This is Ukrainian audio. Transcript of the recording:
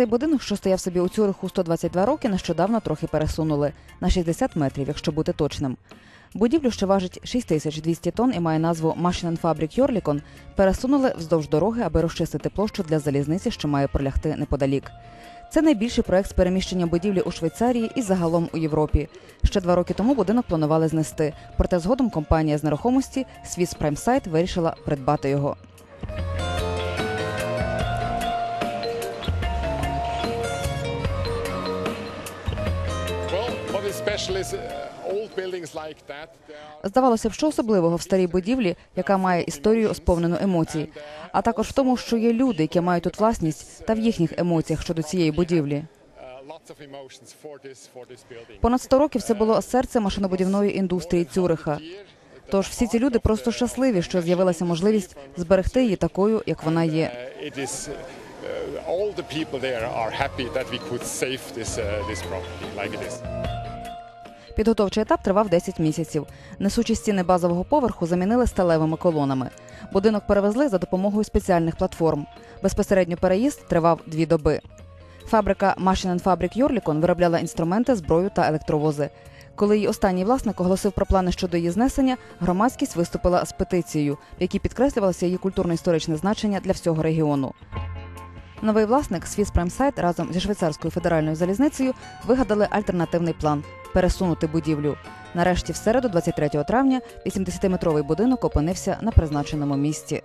Цей будинок, що стояв собі у Цюриху 122 роки, нещодавно трохи пересунули на 60 метрів, якщо бути точним. Будівлю, що важить 6200 тонн і має назву Maschinenfabrik Йорлікон, пересунули вздовж дороги, аби розчистити площу для залізниці, що має пролягти неподалік. Це найбільший проект з переміщення будівлі у Швейцарії і загалом у Європі. Ще два роки тому будинок планували знести. Проте згодом компанія з нерухомості Swiss Prime Site вирішила придбати його. Здавалося б, що особливого в старій будівлі, яка має історію сповнену емоцій, а також в тому, що є люди, які мають тут власність, та в їхніх емоціях щодо цієї будівлі. uh. Понад 100 років це було серце машинобудівної індустрії Цюриха. Тож всі ці люди просто щасливі, що з'явилася можливість зберегти її такою, як вона є. Uh, uh, uh, all the people there are happy that we could save this uh, this property like it is. Підготовчий етап тривав 10 місяців. Несучі стіни базового поверху замінили сталевими колонами. Будинок перевезли за допомогою спеціальних платформ. Безпосередньо переїзд тривав дві доби. Фабрика Maschinenfabrik Йорлікон виробляла інструменти, зброю та електровози. Коли її останній власник оголосив про плани щодо її знесення, громадськість виступила з петицією, в якій підкреслювалося її культурно-історичне значення для всього регіону. Новий власник Swiss Prime Site разом зі швейцарською федеральною залізницею вигадали альтернативний план пересунути будівлю. Нарешті, в середу, 23 травня, 80-метровий будинок опинився на призначеному місці.